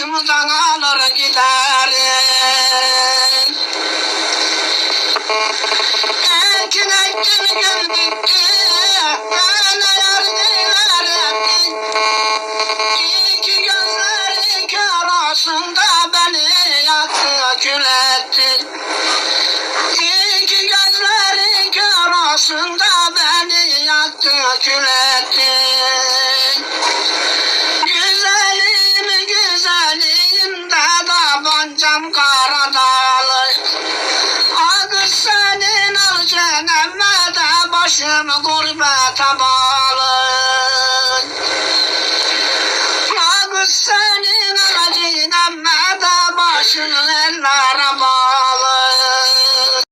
başımızdan alır giderim. Ekin ektin gül bitti, bana yar dilerim. İki gözlerin karasında beni yaktı kül. İki gözlerin karasında beni yaktı kül ettin. Karadalı. Adı senin al cenemme de başımı gurbete bağlı. Adı senin al cenemme de başını ellere bağlı.